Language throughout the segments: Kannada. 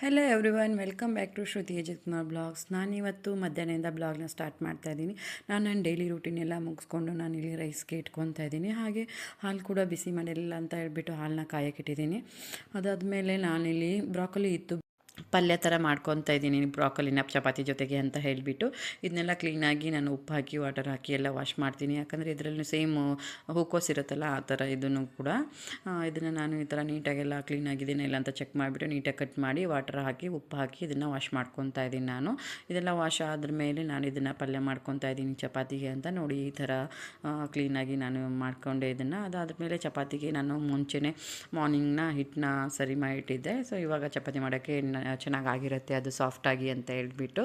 Hello everyone welcome back to Shruti Ajith Kumar blogs ನಾನಿವತ್ತು ಮಧ್ಯಾಹ್ನದಿಂದ ಬ್ಲಾಗ್ನ ಸ್ಟಾರ್ಟ್ ಮಾಡ್ತಾ ಇದ್ದೀನಿ. ನಾನು ನನ್ನ ಡೈಲಿ ರೂಟೀನ್ ಎಲ್ಲ ಮುಗಿಸ್ಕೊಂಡು ನಾನು ಇಲ್ಲಿ ರೈಸ್ಗೆ ಇಟ್ಕೊತಾ ಇದ್ದೀನಿ. ಹಾಗೆ ಹಾಲು ಕೂಡ ಬಿಸಿ ಮಾಡಿಲ್ಲ ಅಂತ ಹೇಳ್ಬಿಟ್ಟು ಹಾಲನ್ನ ಕಾಯಕ್ಕಿಟ್ಟಿದ್ದೀನಿ ಅದಾದಮೇಲೆ ನಾನಿಲ್ಲಿ ಬ್ರಾಕೊಲಿ ಇತ್ತು. ಪಲ್ಯ ಥರ ಮಾಡ್ಕೊತಾ ಇದ್ದೀನಿ ಬ್ರಾಕೊಲಿನ ಚಪಾತಿ ಜೊತೆಗೆ ಅಂತ ಹೇಳಿಬಿಟ್ಟು. ಇದನ್ನೆಲ್ಲ ಕ್ಲೀನಾಗಿ ನಾನು ಉಪ್ಪು ಹಾಕಿ ವಾಟರ್ ಹಾಕಿ ಎಲ್ಲ ವಾಶ್ ಮಾಡ್ತೀನಿ. ಯಾಕಂದರೆ ಇದರಲ್ಲೂ ಸೇಮ್ ಹೂಕೋಸ್ ಇರುತ್ತಲ್ಲ, ಆ ಥರ ಇದನ್ನು ಕೂಡ. ಇದನ್ನು ನಾನು ಈ ಥರ ನೀಟಾಗೆಲ್ಲ ಕ್ಲೀನಾಗಿದ್ದೀನಿ ಇಲ್ಲ ಅಂತ ಚೆಕ್ ಮಾಡಿಬಿಟ್ಟು ನೀಟಾಗಿ ಕಟ್ ಮಾಡಿ ವಾಟರ್ ಹಾಕಿ, ಉಪ್ಪು ಹಾಕಿ ಇದನ್ನು ವಾಶ್ ಮಾಡ್ಕೊತಾ ಇದ್ದೀನಿ ನಾನು. ಇದೆಲ್ಲ ವಾಶ್ ಆದ್ರ ಮೇಲೆ ನಾನು ಇದನ್ನು ಪಲ್ಯ ಮಾಡ್ಕೊತಾ ಇದ್ದೀನಿ ಚಪಾತಿಗೆ ಅಂತ ನೋಡಿ ಈ ಥರ ಕ್ಲೀನಾಗಿ ನಾನು ಮಾಡ್ಕೊಂಡೆ ಇದನ್ನು. ಅದಾದಮೇಲೆ ಚಪಾತಿಗೆ ನಾನು ಮುಂಚೆನೇ ಮಾರ್ನಿಂಗ್ನ ಹಿಟ್ಟನ್ನ ಸರಿ ಮಾಡಿಟ್ಟಿದ್ದೆ. ಸೊ ಇವಾಗ ಚಪಾತಿ ಮಾಡೋಕ್ಕೆ ಚೆನ್ನಾಗಾಗಿರುತ್ತೆ, ಅದು ಸಾಫ್ಟಾಗಿ ಅಂತ ಹೇಳ್ಬಿಟ್ಟು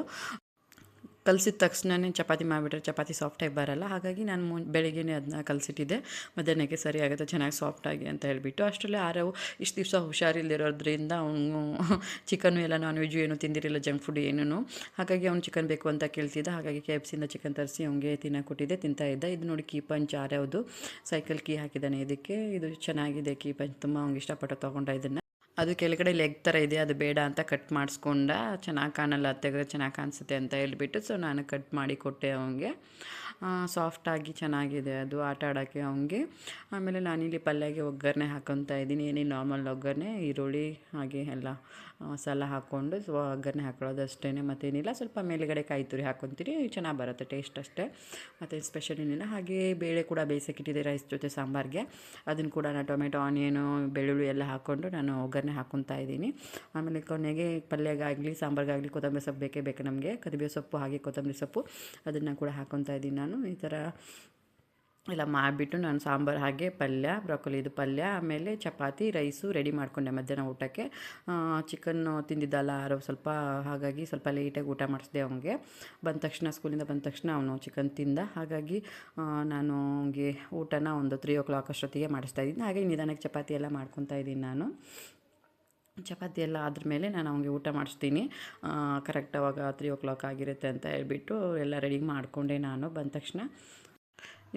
ಕಲಸಿದ ತಕ್ಷಣನೇ ಚಪಾತಿ ಮಾಡಿಬಿಟ್ರೆ ಚಪಾತಿ ಸಾಫ್ಟಾಗಿ ಬರಲ್ಲ. ಹಾಗಾಗಿ ನಾನು ಮು, ಬೆಳಿಗ್ಗೆನೇ ಅದನ್ನ ಕಲಸಿಟ್ಟಿದ್ದೆ. ಮಧ್ಯಾಹ್ನಕ್ಕೆ ಸರಿ ಆಗುತ್ತೆ, ಚೆನ್ನಾಗಿ ಸಾಫ್ಟಾಗಿ ಅಂತ ಹೇಳಿಬಿಟ್ಟು ಅಷ್ಟರಲ್ಲೇ ಆರವು ಇಷ್ಟು ದಿವಸ ಹುಷಾರಿಲ್ಲದಿರೋದ್ರಿಂದ ಅವನು ಚಿಕನ್ನು ಎಲ್ಲ ನಾನ್ ವೆಜ್ಜು ಏನು ತಿಂದಿರಲಿಲ್ಲ ಜಂಕ್ ಫುಡ್ ಏನೂ ಹಾಗಾಗಿ ಅವ್ನು ಚಿಕನ್ ಬೇಕು ಅಂತ ಕೇಳ್ತಿದ್ದ. ಹಾಗಾಗಿ ಕೆ ಎಫ್ ಚಿಕನ್ ತರಿಸಿ ಅವನಿಗೆ ತಿನ್ನ ಕೊಟ್ಟಿದ್ದೆ, ತಿಂತಾ ಇದ್ದ. ಇದು ನೋಡಿ ಕೀ ಪಂಚ್ ಆರ್ಯಾವುದು ಸೈಕಲ್ ಕೀ ಹಾಕಿದ್ದಾನೆ ಇದಕ್ಕೆ. ಇದು ಚೆನ್ನಾಗಿದೆ ಕೀ ಪಂಚ್. ತುಂಬ ಅವ್ನಿಗೆ ಇಷ್ಟಪಟ್ಟು ತೊಗೊಂಡ ಇದನ್ನು. ಅದು ಕೆಳಗಡೆ ಲೆಗ್ ಥರ ಇದೆ, ಅದು ಬೇಡ ಅಂತ ಕಟ್ ಮಾಡಿಸ್ಕೊಂಡ, ಚೆನ್ನಾಗಿ ಕಾಣಲ್ಲ, ತೆಗೆದ್ರೆ ಚೆನ್ನಾಗಿ ಕಾಣಿಸುತ್ತೆ ಅಂತ ಹೇಳ್ಬಿಟ್ಟು ಸೊ ನಾನು ಕಟ್ ಮಾಡಿ ಕೊಟ್ಟೆ ಅವನಿಗೆ. ಸಾಫ್ಟಾಗಿ ಚೆನ್ನಾಗಿದೆ ಅದು ಆಟ ಆಡೋಕ್ಕೆ ಅವನಿಗೆ. ಆಮೇಲೆ ನಾನಿಲ್ಲಿ ಪಲ್ಯಗೆ ಒಗ್ಗರಣೆ ಹಾಕೊತಾ ಇದ್ದೀನಿ. ಏನೇನು ನಾರ್ಮಲ್ ಒಗ್ಗರಣೆ, ಈರುಳ್ಳಿ, ಹಾಗೆ ಎಲ್ಲ ಮಸಾಲ ಹಾಕ್ಕೊಂಡು ಸೊ, ಒಗ್ಗರಣೆ ಹಾಕೊಳ್ಳೋದು ಅಷ್ಟೇ ಮತ್ತೇನಿಲ್ಲ. ಸ್ವಲ್ಪ ಮೇಲುಗಡೆ ಕಾಯಿ ತುರಿ ಹಾಕೊತೀರಿ, ಚೆನ್ನಾಗಿ ಬರುತ್ತೆ ಟೇಸ್ಟ್ ಅಷ್ಟೇ. ಮತ್ತು ಸ್ಪೆಷಲ್ ಏನಿಲ್ಲ. ಹಾಗೆ ಬೇಳೆ ಕೂಡ ಬೇಯಿಸೋಕ್ಕಿಟ್ಟಿದೆ ರೈಸ್ ಜೊತೆ ಸಾಂಬಾರಿಗೆ. ಅದನ್ನು ಕೂಡ ನಾನು ಟೊಮೆಟೊ, ಆನಿಯನು, ಬೆಳ್ಳುಳ್ಳಿ ಎಲ್ಲ ಹಾಕ್ಕೊಂಡು ನಾನು ಒಗ್ಗರಣೆ ಹಾಕ್ಕೊತಾ ಇದ್ದೀನಿ. ಆಮೇಲೆ ಕೊನೆಗೆ ಪಲ್ಯಗಾಗಲಿ, ಸಾಂಬಾರಿಗಾಗಲಿ, ಕೊತ್ತಂಬರಿ ಸೊಪ್ಪು ಬೇಕೇ ಬೇಕು ನಮಗೆ. ಕರಿಬೇವು ಸೊಪ್ಪು, ಹಾಗೆ ಕೊತ್ತಂಬರಿ ಸೊಪ್ಪು ಅದನ್ನು ಕೂಡ ಹಾಕ್ಕೊತಾ ಇದ್ದೀನಿ ನಾನು. ಈ ಥರ ಎಲ್ಲ ಮಾಡಿಬಿಟ್ಟು ನಾನು ಸಾಂಬಾರು ಹಾಗೆ ಪಲ್ಯ ಬ್ರೊಕೊಲಿದು ಪಲ್ಯ, ಆಮೇಲೆ ಚಪಾತಿ, ರೈಸು ರೆಡಿ ಮಾಡಿಕೊಂಡೆ ಮಧ್ಯಾಹ್ನ ಊಟಕ್ಕೆ. ಚಿಕನ್ನು ತಿಂದಿದ್ದಲ್ಲ, ಆರೋ ಸ್ವಲ್ಪ ಹಾಗಾಗಿ ಸ್ವಲ್ಪ ಲೇಟಾಗಿ ಊಟ ಮಾಡಿಸಿದೆ ಅವನಿಗೆ. ಬಂದ ತಕ್ಷಣ ಸ್ಕೂಲಿಂದ ಬಂದ ತಕ್ಷಣ ಅವನು ಚಿಕನ್ ತಿಂದ. ಹಾಗಾಗಿ ನಾನು ಅವನಿಗೆ ಊಟನ ಒಂದು ತ್ರೀ ಓ ಕ್ಲಾಕ್ ಅಷ್ಟೊತ್ತಿಗೆ ಮಾಡಿಸ್ತಾ ಇದ್ದೀನಿ. ಹಾಗೆ ನಿಧಾನಕ್ಕೆ ಚಪಾತಿ ಎಲ್ಲ ಮಾಡ್ಕೊತಾ ಇದ್ದೀನಿ ನಾನು. ಚಪಾತಿ ಎಲ್ಲ ಆದ್ರ ಮೇಲೆ ನಾನು ಅವನಿಗೆ ಊಟ ಮಾಡಿಸ್ತೀನಿ. ಕರೆಕ್ಟ್ ಅವಾಗ ತ್ರೀ ಓ ಕ್ಲಾಕ್ ಆಗಿರುತ್ತೆ ಅಂತ ಹೇಳ್ಬಿಟ್ಟು ಎಲ್ಲ ರೆಡಿ ಮಾಡಿಕೊಂಡೆ ನಾನು ಬಂದ ತಕ್ಷಣ.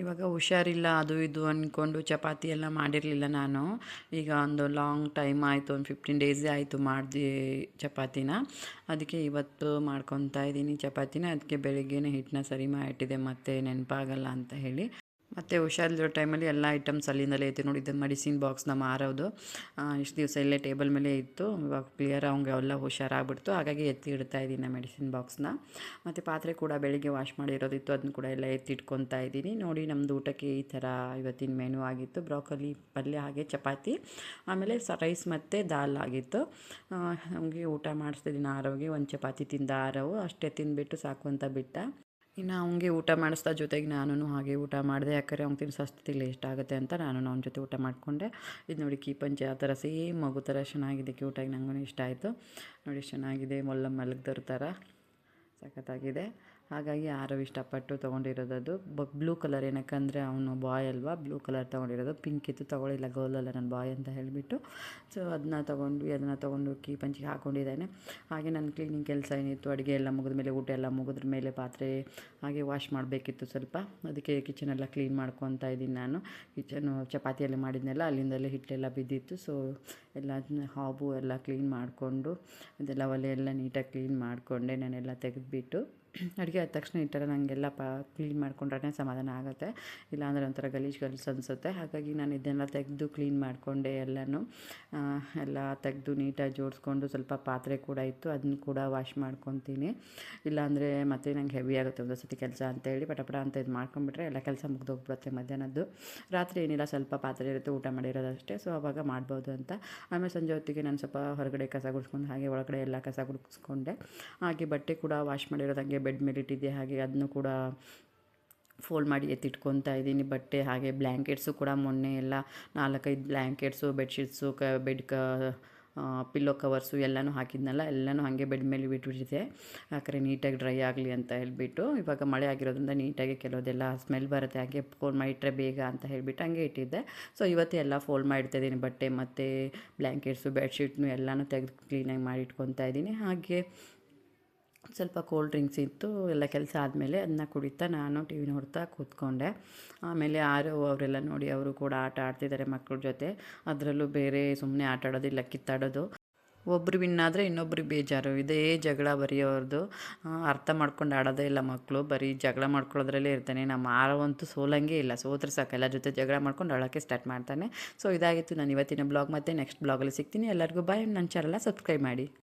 ಇವಾಗ ಹುಷಾರಿಲ್ಲ, ಅದು ಇದು ಅಂದ್ಕೊಂಡು ಚಪಾತಿ ಎಲ್ಲ ಮಾಡಿರಲಿಲ್ಲ ನಾನು. ಈಗ ಒಂದು ಲಾಂಗ್ ಟೈಮ್ ಆಯಿತು, ಒಂದು ಫಿಫ್ಟೀನ್ ಡೇಸೇ ಆಯಿತು ಮಾಡಿದೆ ಚಪಾತಿನ. ಅದಕ್ಕೆ ಇವತ್ತು ಮಾಡ್ಕೊತಾ ಇದ್ದೀನಿ ಚಪಾತಿನ. ಅದಕ್ಕೆ ಬೆಳಿಗ್ಗೆನೇ ಹಿಟ್ಟನ್ನ ಸರಿ ಮಾಡಿಟ್ಟಿದೆ ಮತ್ತೆ ನೆನಪಾಗಲ್ಲ ಅಂತ ಹೇಳಿ. ಮತ್ತು ಹುಷಾರಿಲ್ಲೋ ಟೈಮಲ್ಲಿ ಎಲ್ಲ ಐಟಮ್ಸ್ ಅಲ್ಲಿಂದಲೇ ಇದ್ದು ನೋಡಿ, ಇದು ಮೆಡಿಸಿನ್ ಬಾಕ್ಸ್ನ ಮಾರೋದು. ಇಷ್ಟು ದಿವಸ ಇಲ್ಲೇ ಟೇಬಲ್ ಮೇಲೆ ಇತ್ತು. ಇವಾಗ ಕ್ಲಿಯರ್ ಅವ್ಗೆ ಎಲ್ಲ ಹುಷಾರಾಗ್ಬಿಡ್ತು. ಹಾಗಾಗಿ ಎತ್ತಿ ಇಡ್ತಾ ಇದ್ದೀನಿ ಮೆಡಿಸಿನ್ ಬಾಕ್ಸ್ನ ಮತ್ತು ಪಾತ್ರೆ ಕೂಡ ಬೆಳಿಗ್ಗೆ ವಾಶ್ ಮಾಡಿರೋದಿತ್ತು. ಅದನ್ನು ಕೂಡ ಎಲ್ಲ ಎತ್ತಿಟ್ಕೊತಾ ಇದ್ದೀನಿ. ನೋಡಿ ನಮ್ಮದು ಊಟಕ್ಕೆ ಈ ಥರ ಇವತ್ತಿನ ಮೆನು ಆಗಿತ್ತು. ಬ್ರಾಕಲಿ ಪಲ್ಯ ಹಾಗೆ ಚಪಾತಿ, ಆಮೇಲೆ ರೈಸ್ ಮತ್ತು ದಾಲ್ ಆಗಿತ್ತು. ನಮಗೆ ಊಟ ಮಾಡಿಸ್ತಿದ್ದೀನಿ ಆರೋಗ್ಯ. ಒಂದು ಚಪಾತಿ ತಿಂದ ಆರವು. ಅಷ್ಟೇ ತಿಂದುಬಿಟ್ಟು ಸಾಕು ಅಂತ ಬಿಟ್ಟ. ಇನ್ನು ಅವನಿಗೆ ಊಟ ಮಾಡಿಸ್ತಾ ಜೊತೆಗೆ ನಾನು ಹಾಗೆ ಊಟ ಮಾಡಿದೆ. ಯಾಕಂದರೆ ಅವ್ನು ತಿನ್ನಿಸೋಷ್ಟೊತ್ತಿಗೆ ಇಷ್ಟ ಆಗುತ್ತೆ ಅಂತ ನಾನು ಅವ್ನ ಜೊತೆ ಊಟ ಮಾಡಿಕೊಂಡೆ. ಇದು ನೋಡಿ ಕೀಪಂಚೆ ಆ ಥರ ಸೇಮ್ ಮಗು ಥರ ಚೆನ್ನಾಗಿದೆ. ಕ್ಯೂಟಾಗಿ ನನಗೂ ಇಷ್ಟ ಆಯಿತು. ನೋಡಿ ಚೆನ್ನಾಗಿದೆ. ಮೊಲ್ಲ ಮಲಗ್ದವ್ರ ಥರ ಸಖತ್ತಾಗಿದೆ. ಹಾಗಾಗಿ ಯಾರು ಇಷ್ಟಪಟ್ಟು ತೊಗೊಂಡಿರೋದು ಬ್ಲೂ ಕಲರ್ ಏನಕ್ಕಂದರೆ ಅವನು ಬಾಯ್ ಅಲ್ವಾ? Blue colour ತೊಗೊಂಡಿರೋದು. ಪಿಂಕ್ ಇತ್ತು ತೊಗೊಳಿಲ್ಲ ಗೋಲಲ್ಲ ನನ್ನ ಬಾಯ್ ಅಂತ ಹೇಳಿಬಿಟ್ಟು. ಸೊ ಅದನ್ನ ತೊಗೊಂಡು ಅದನ್ನು ತೊಗೊಂಡು ಕೀ ಪಂಚಿಗೆ ಹಾಕ್ಕೊಂಡಿದ್ದಾನೆ ಹಾಗೆ ನನ್ನ ಕ್ಲೀನಿಂಗ್ ಕೆಲಸ ಏನಿತ್ತು, ಅಡುಗೆ ಎಲ್ಲ ಮುಗಿದ ಮೇಲೆ, ಊಟ ಎಲ್ಲ ಮುಗಿದ್ರ ಮೇಲೆ ಪಾತ್ರೆ ಹಾಗೆ ವಾಶ್ ಮಾಡಬೇಕಿತ್ತು ಸ್ವಲ್ಪ. ಅದಕ್ಕೆ ಕಿಚನೆಲ್ಲ ಕ್ಲೀನ್ ಮಾಡ್ಕೊತಾ ಇದ್ದೀನಿ ನಾನು. ಕಿಚನು ಚಪಾತಿಯಲ್ಲಿ ಎಲ್ಲ ಮಾಡಿದ್ನೆಲ್ಲ, ಅಲ್ಲಿಂದಲೇ ಹಿಟ್ಟೆಲ್ಲ ಬಿದ್ದಿತ್ತು. ಸೊ ಎಲ್ಲ ಹಾಬು ಎಲ್ಲ ಕ್ಲೀನ್ ಮಾಡಿಕೊಂಡು, ಅದೆಲ್ಲ ಒಲೆ ಎಲ್ಲ ನೀಟಾಗಿ ಕ್ಲೀನ್ ಮಾಡಿಕೊಂಡೆ, ನಾನೆಲ್ಲ ತೆಗೆದುಬಿಟ್ಟು. ಅಡುಗೆ ಆದ ತಕ್ಷಣ ಈ ಥರ ನನಗೆಲ್ಲ ಪ ಕ್ಲೀನ್ ಮಾಡ್ಕೊಂಡ್ರೆ ಸಮಾಧಾನ ಆಗುತ್ತೆ. ಇಲ್ಲಾಂದರೆ ಒಂಥರ ಗಲೀಜು ಗಲೀಜು ಅನಿಸುತ್ತೆ. ಹಾಗಾಗಿ ನಾನು ಇದನ್ನೆಲ್ಲ ತೆಗೆದು ಕ್ಲೀನ್ ಮಾಡಿಕೊಂಡೆ ಎಲ್ಲನೂ. ಎಲ್ಲ ತೆಗೆದು ನೀಟಾಗಿ ಜೋಡಿಸ್ಕೊಂಡು ಸ್ವಲ್ಪ ಪಾತ್ರೆ ಕೂಡ ಇತ್ತು. ಅದನ್ನು ಕೂಡ ವಾಶ್ ಮಾಡ್ಕೊತೀನಿ. ಇಲ್ಲಾಂದರೆ ಮತ್ತೆ ನಂಗೆ ಹೆವಿ ಆಗುತ್ತೆ ಒಂದು ಸತಿ ಕೆಲಸ ಅಂತೇಳಿ ಪಟ ಪಟ ಅಂತ ಇದು ಮಾಡ್ಕೊಂಬಿಟ್ರೆ ಎಲ್ಲ ಕೆಲಸ ಮುಗ್ದೋಗ್ಬಿಡುತ್ತೆ ಮಧ್ಯಾಹ್ನದ್ದು. ರಾತ್ರಿ ಏನಿಲ್ಲ, ಸ್ವಲ್ಪ ಪಾತ್ರೆ ಇರುತ್ತೆ, ಊಟ ಮಾಡಿರೋದಷ್ಟೇ. ಸೊ, ಅವಾಗ ಮಾಡ್ಬೋದು ಅಂತ. ಆಮೇಲೆ ಸಂಜೆ ಹೊತ್ತಿಗೆ ನಾನು ಸ್ವಲ್ಪ ಹೊರಗಡೆ ಕಸ ಗುಡಿಸ್ಕೊಂಡು ಹಾಗೆ ಒಳಗಡೆ ಎಲ್ಲ ಕಸ ಗುಡಿಸ್ಕೊಂಡೆ. ಹಾಗೆ ಬಟ್ಟೆ ಕೂಡ ವಾಶ್ ಮಾಡಿರೋದಂಗೆ ಬೆಡ್ ಮೇಲೆ ಇಟ್ಟಿದ್ದೆ ಹಾಗೆ ಅದನ್ನು ಕೂಡ ಫೋಲ್ಡ್ ಮಾಡಿ ಎತ್ತಿಟ್ಕೊತಾ ಇದ್ದೀನಿ. ಬಟ್ಟೆ ಹಾಗೆ ಬ್ಲ್ಯಾಂಕೆಟ್ಸು ಕೂಡ ಮೊನ್ನೆ ಎಲ್ಲ ನಾಲ್ಕೈದು ಬ್ಲ್ಯಾಂಕೆಟ್ಸು ಬೆಡ್ಶೀಟ್ಸು, ಕ ಬೆಡ್ ಕ ಪಿಲ್ಲೋ ಕವರ್ಸು ಎಲ್ಲನೂ ಹಾಕಿದ್ನಲ್ಲ, ಎಲ್ಲನೂ ಹಾಗೆ ಬೆಡ್ ಮೇಲೆ ಬಿಟ್ಬಿಟ್ಟಿದೆ. ಯಾಕಂದರೆ ನೀಟಾಗಿ ಡ್ರೈ ಆಗಲಿ ಅಂತ ಹೇಳಿಬಿಟ್ಟು, ಇವಾಗ ಮಳೆ ಆಗಿರೋದ್ರಿಂದ ನೀಟಾಗಿ ಕೆಲವುದೆಲ್ಲ ಸ್ಮೆಲ್ ಬರುತ್ತೆ, ಹಾಗೆ ಫೋಲ್ಡ್ ಮಾಡಿಟ್ರೆ ಬೇಗ ಅಂತ ಹೇಳಿಬಿಟ್ಟು ಹಂಗೆ ಇಟ್ಟಿದ್ದೆ. ಸೊ, ಇವತ್ತು ಎಲ್ಲ ಫೋಲ್ಡ್ ಮಾಡಿ ಇದ್ದೀನಿ, ಬಟ್ಟೆ ಮತ್ತು ಬ್ಲ್ಯಾಂಕೆಟ್ಸು ಬೆಡ್ಶೀಟ್ನು ಎಲ್ಲನೂ ತೆಗೆದು ಕ್ಲೀನಾಗಿ ಮಾಡಿ ಇಟ್ಕೊತಾ ಇದ್ದೀನಿ. ಹಾಗೆ ಸ್ವಲ್ಪ ಕೋಲ್ಡ್ ಡ್ರಿಂಕ್ಸ್ ಇತ್ತು, ಎಲ್ಲ ಕೆಲಸ ಆದಮೇಲೆ ಅದನ್ನ ಕುಡಿತಾ ನಾನು ಟಿ ವಿ ನೋಡ್ತಾ ಕೂತ್ಕೊಂಡೆ. ಆಮೇಲೆ ಆರು ಅವರೆಲ್ಲ ನೋಡಿ ಅವರು ಕೂಡ ಆಟ ಆಡ್ತಿದ್ದಾರೆ ಮಕ್ಕಳ ಜೊತೆ. ಅದರಲ್ಲೂ ಬೇರೆ ಸುಮ್ಮನೆ ಆಟ ಆಡೋದಿಲ್ಲ ಕಿತ್ತಾಡೋದು. ಒಬ್ಬರು ವಿನ್ ಆದರೆ ಇನ್ನೊಬ್ರಿಗೆ ಬೇಜಾರು. ಇದೇ ಜಗಳ ಬರೆಯೋರ್ದು ಅರ್ಥ ಮಾಡ್ಕೊಂಡು ಆಡೋದೇ ಇಲ್ಲ ಮಕ್ಕಳು ಬರೀ ಜಗಳ ಮಾಡ್ಕೊಳ್ಳೋದ್ರಲ್ಲೇ ಇರ್ತಾನೆ. ನಮ್ಮ ಆರವಂತೂ ಸೋಲಂಗೆ ಇಲ್ಲ. ಸೋತ್ರೆ ಸಾಕು. ಎಲ್ಲ ಜೊತೆ ಜಗಳ ಮಾಡ್ಕೊಂಡು ಅಳೋಕ್ಕೆ ಸ್ಟಾರ್ಟ್ ಮಾಡ್ತಾನೆ. ಸೊ ಇದಾಗಿತ್ತು ನಾನು ಇವತ್ತಿನ ಬ್ಲಾಗ್ ಮತ್ತು ನೆಕ್ಸ್ಟ್ ಬ್ಲಾಗಲ್ಲಿ ಸಿಗ್ತೀನಿ. ಎಲ್ಲರಿಗೂ ಬಾಯ್ ನನ್ನ ಚಾನಲ್ನ ಸಬ್ಸ್ಕ್ರೈಬ್ ಮಾಡಿ.